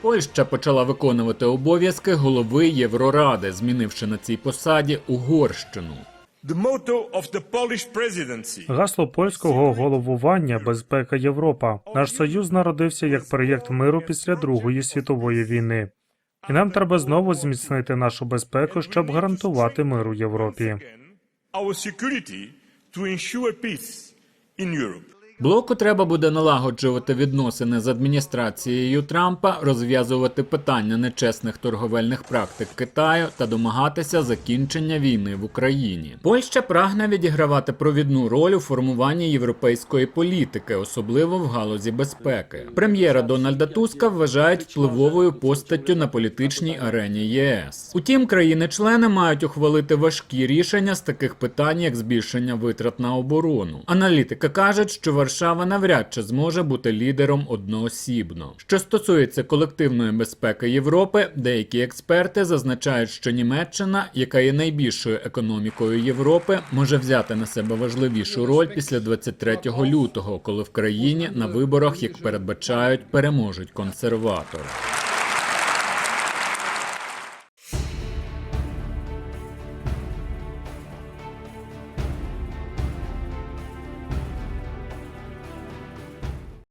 Польща почала виконувати обов'язки голови Євроради, змінивши на цій посаді Угорщину. Гасло польського головування безпека Європа. Наш союз народився як проєкт миру після Другої світової війни. І нам треба знову зміцнити нашу безпеку, щоб гарантувати мир у Європі. again our security to ensure peace in Europe. Блоку треба буде налагоджувати відносини з адміністрацією Трампа, розв'язувати питання нечесних торговельних практик Китаю та домагатися закінчення війни в Україні. Польща прагне відігравати провідну роль у формуванні європейської політики, особливо в галузі безпеки. Прем'єра Дональда Туска вважають впливовою постаттю на політичній арені ЄС. Утім, країни-члени мають ухвалити важкі рішення з таких питань, як збільшення витрат на оборону. Аналітики кажуть, що Варшава навряд чи зможе бути лідером одноосібно. Що стосується колективної безпеки Європи, деякі експерти зазначають, що Німеччина, яка є найбільшою економікою Європи, може взяти на себе важливішу роль після 23 лютого, коли в країні на виборах, як передбачають, переможуть консерватори.